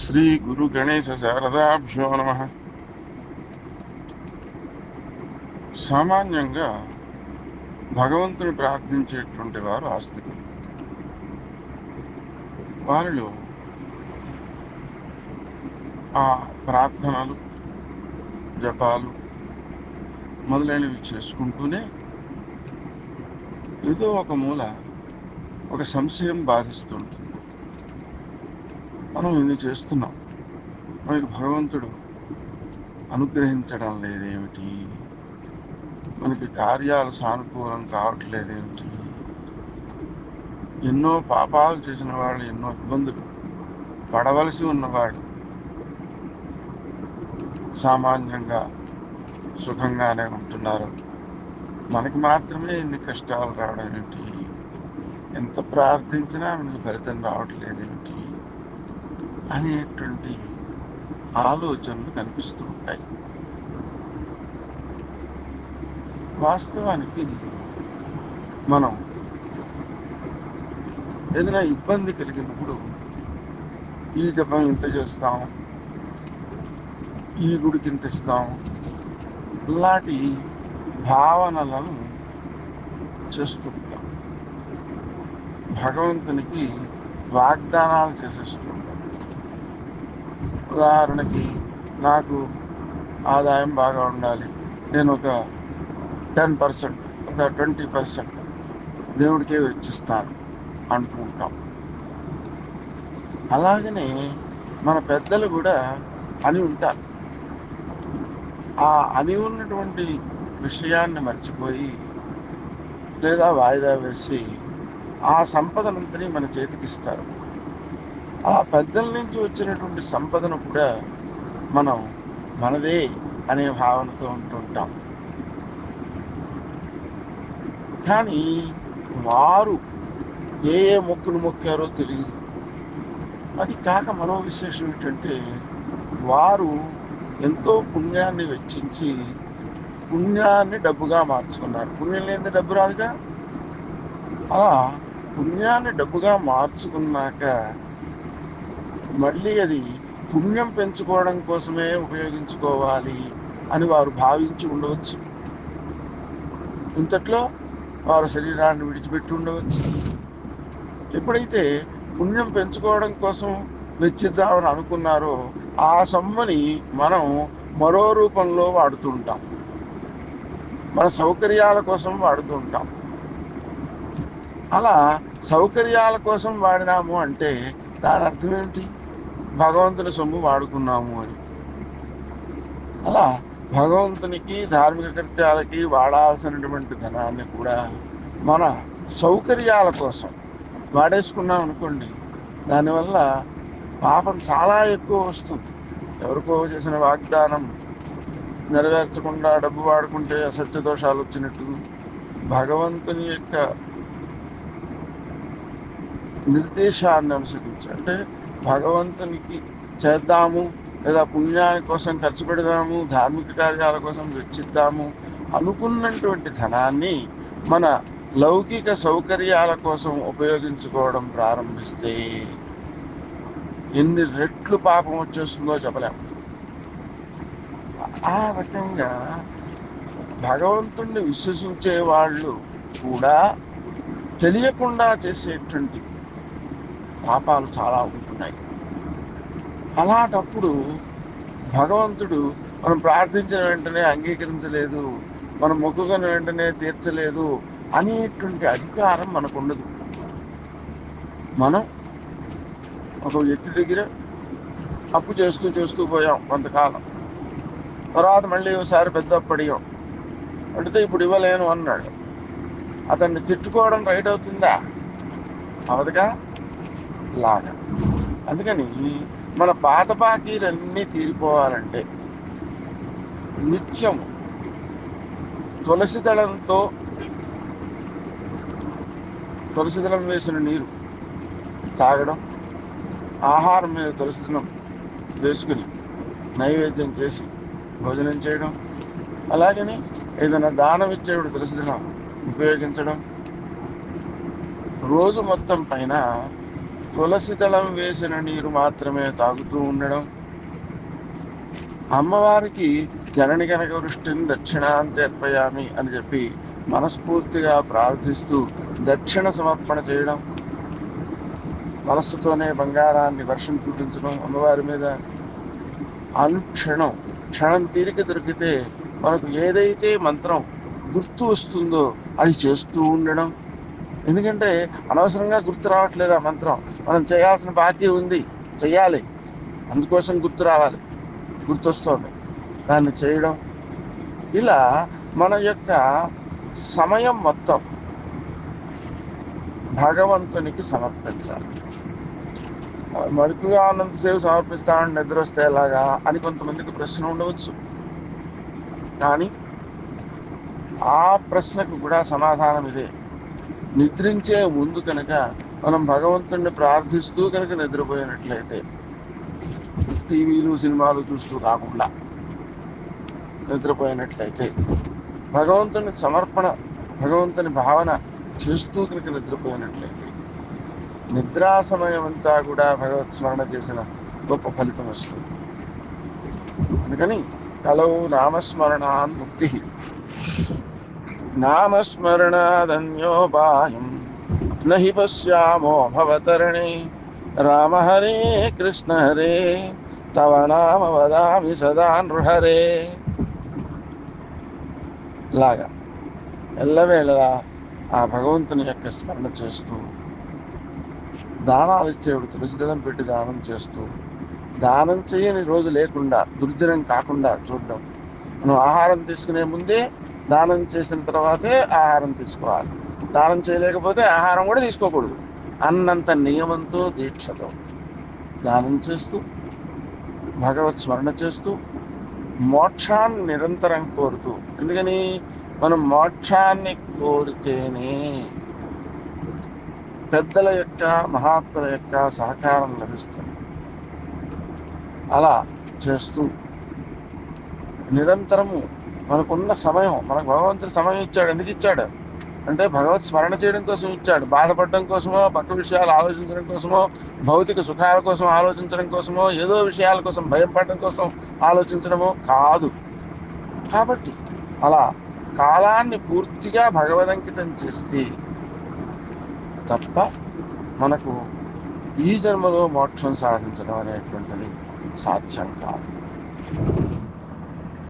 శ్రీ గురు గణేశ శారదాభ్యో నమ. సామాన్యంగా భగవంతుని ప్రార్థించేటువంటి వారు ఆస్తికులు. వారిలో ఆ ప్రార్థనలు జపాలు మొదలైనవి చేసుకుంటూనే ఏదో ఒక మూల ఒక సంశయం బాధిస్తుంటుంది. మనం ఇన్ని చేస్తున్నాం. మనకి భగవంతుడు అనుగ్రహించడం లేదేమిటి? మనకి కార్యాలు సానుకూలం కావట్లేదేమిటి ఎన్నో పాపాలు చేసిన వాళ్ళు ఎన్నో ఇబ్బందులు పడవలసి ఉన్నవాడు సామాన్యంగా సుఖంగానే ఉంటున్నారు. మనకి మాత్రమే ఎన్ని కష్టాలు రావడం ఏమిటి? ఎంత ప్రార్థించినా మనకి ఫలితం రావట్లేదు అనేటువంటి ఆలోచనలు కనిపిస్తూ ఉంటాయి వాస్తవానికి మనం ఏదైనా ఇబ్బంది కలిగినప్పుడు ఈ జపం ఇంత చేస్తాం ఈ గుడికి ఇంత ఇస్తాం ఇలాంటి భావనలను చేస్తుంటాం. భగవంతునికి వాగ్దానాలు చేసేస్తుంటాం. ఉదాహరణకి నాకు ఆదాయం బాగా ఉండాలి. నేను ఒక టెన్ పర్సెంట్ ఒక ట్వంటీ పర్సెంట్ దేవుడికే వెచ్చిస్తాను అనుకుంటాం. అలాగనే మన పెద్దలు కూడా అని ఉంటారు. ఆ అని ఉన్నటువంటి విషయాన్ని మర్చిపోయి లేదా వాయిదా వేసి ఆ సంపదనంతని మన చేతికిస్తారు ఆ పెద్దల నుంచి వచ్చినటువంటి సంపదను కూడా మనం మనదే అనే భావనతో ఉంటుంటాం. కానీ వారు ఏ ఏ మొక్కులు మొక్కారో తెలియదు. అది కాక మరో విశేషం ఏంటంటే వారు ఎంతో పుణ్యాన్ని వెచ్చించి పుణ్యాన్ని డబ్బుగా మార్చుకున్నారు. పుణ్యం లేని డబ్బు రాదుగా? అలా పుణ్యాన్ని డబ్బుగా మార్చుకున్నాక మళ్ళీ అది పుణ్యం పెంచుకోవడం కోసమే ఉపయోగించుకోవాలి అని వారు భావించి ఉండవచ్చు. ఇంతట్లో వారు శరీరాన్ని విడిచిపెట్టి ఉండవచ్చు. ఎప్పుడైతే పుణ్యం పెంచుకోవడం కోసం వెచ్చిద్దామని అనుకున్నారో ఆ సొమ్మని మనం మరో రూపంలో వాడుతుంటాం మన సౌకర్యాల కోసం వాడుతూ ఉంటాం. అలా సౌకర్యాల కోసం వాడినాము అంటే దాని అర్థం ఏంటి? భగవంతుని సొమ్ము వాడుకున్నాము అని. అలా భగవంతునికి ధార్మిక కృత్యాలకి వాడాల్సినటువంటి ధనాన్ని కూడా మన సౌకర్యాల కోసం వాడేసుకున్నాం అనుకోండి దానివల్ల పాపం చాలా ఎక్కువ వస్తుంది. ఎవరికో చేసిన వాగ్దానం నెరవేర్చకుండా డబ్బు వాడుకుంటే అసత్య దోషాలు వచ్చినట్టు. భగవంతుని యొక్క నిర్దేశాన్ని అనుసరించి అంటే భగవంతునికి చేద్దాము లేదా పుణ్యాని కోసం ఖర్చు పెడదాము ధార్మిక కార్యాల కోసం వెచ్చిద్దాము అనుకున్నటువంటి ధనాన్ని మన లౌకిక సౌకర్యాల కోసం ఉపయోగించుకోవడం ప్రారంభిస్తే ఎన్ని రెట్లు పాపం వచ్చేస్తుందో చెప్పలేము ఆ రకంగా భగవంతుణ్ణి విశ్వసించే వాళ్ళు కూడా తెలియకుండా చేసేటువంటి పాపాలు చాలా ఉంటున్నాయి. అలాంటప్పుడు భగవంతుడు మనం ప్రార్థించిన వెంటనే అంగీకరించలేదు మనం మొక్కుకున్న వెంటనే తీర్చలేదు అనేటువంటి అధికారం మనకు ఉండదు మనం ఒక వ్యక్తి దగ్గర అప్పు చేస్తూ చేస్తూ పోయాం కొంతకాలం. తర్వాత మళ్ళీ ఒకసారి పెద్ద అప్పు అడిగాం. అడిగితే ఇప్పుడు ఇవ్వలేను అన్నాడు. అతన్ని తిట్టుకోవడం రైట్ అవుతుందా? అవదుగా లాగా అందుకని మన పాత బాకీలన్నీ తీరిపోవాలంటే నిత్యం తులసి దళంతో తులసి దళం వేసిన నీరు తాగడం ఆహారం మీద తులసి దళం వేసుకుని నైవేద్యం చేసి భోజనం చేయడం అలాగని ఏదైనా దానం ఇచ్చేవాడు తులసి దళం ఉపయోగించడం రోజు మొత్తం పైన తులసి దళం వేసిన నీరు మాత్రమే తాగుతూ ఉండడం అమ్మవారికి జనని కనక వృష్టిని దక్షిణాంతర్పయామి అని చెప్పి మనస్ఫూర్తిగా ప్రార్థిస్తూ దక్షిణ సమర్పణ చేయడం మనస్సుతోనే బంగారాన్ని వర్షం చూపించడం అమ్మవారి మీద అనుక్షణం క్షణం తీరిక దొరికితే మనకు ఏదైతే మంత్రం గుర్తు వస్తుందో అది చేస్తూ ఉండడం ఎందుకంటే అనవసరంగా గుర్తు రావట్లేదు ఆ మంత్రం. మనం చేయాల్సిన బాధ్యత ఉంది. చెయ్యాలి. అందుకోసం గుర్తు రావాలి. గుర్తొస్తుంది. దాన్ని చేయడం. ఇలా మన యొక్క సమయం మొత్తం భగవంతునికి సమర్పించాలి. మరుకుగా ఉన్నంతసేపు సమర్పిస్తామని నిద్ర వస్తే ఎలాగా అని కొంతమందికి ప్రశ్న ఉండవచ్చు. కానీ ఆ ప్రశ్నకు కూడా సమాధానం ఇదే. నిద్రించే ముందు కనుక మనం భగవంతుణ్ణి ప్రార్థిస్తూ కనుక నిద్రపోయినట్లయితే టీవీలు సినిమాలు చూస్తూ కాకుండా నిద్రపోయినట్లయితే భగవంతుని సమర్పణ భగవంతుని భావన చేస్తూ కనుక నిద్రపోయినట్లయితే నిద్రా సమయం అంతా కూడా భగవత్ స్మరణ చేసిన గొప్ప ఫలితం వస్తుంది. అందుకని కలవు నామస్మరణాన్ ముక్తి. నామస్మరణాదన్యోపాయం నహి పశ్యామో భవతరణే రామ హరే కృష్ణ హరే తవ నామ వదామి సదా నృహరే లాగా ఎల్లవేళలా ఆ భగవంతుని యొక్క స్మరణ చేస్తూ దానాలు ఇచ్చేవాడు తులసిదళం పెట్టి దానం చేస్తూ దానం చేయని రోజు లేకుండా దుర్దినం కాకుండా చూడడం. మనం ఆహారం తీసుకునే ముందే దానం చేసిన తర్వాతే ఆహారం తీసుకోవాలి. దానం చేయలేకపోతే ఆహారం కూడా తీసుకోకూడదు. అన్నంత నియమంతో దీక్షతో దానం చేస్తూ భగవత్ స్మరణ చేస్తూ మోక్షాన్ని నిరంతరం కోరుతూ ఎందుకని? మనం మోక్షాన్ని కోరితేనే పెద్దల యొక్క మహాత్ముల యొక్క సహకారం లభిస్తుంది. అలా చేస్తూ నిరంతరము మనకున్న సమయం మనకు భగవంతుడు సమయం ఇచ్చాడు. ఎందుకు ఇచ్చాడు? అంటే భగవత్ స్మరణ చేయడం కోసం ఇచ్చాడు. బాధపడడం కోసమో పక్క విషయాలు ఆలోచించడం కోసమో భౌతిక సుఖాల కోసం ఆలోచించడం కోసమో ఏదో విషయాల కోసం భయం పడడం కోసం ఆలోచించడమో కాదు. కాబట్టి అలా కాలాన్ని పూర్తిగా భగవదంకితం చేస్తే తప్ప మనకు ఈ జన్మలో మోక్షం సాధించడం అనేటువంటిది సాధ్యం కాదు.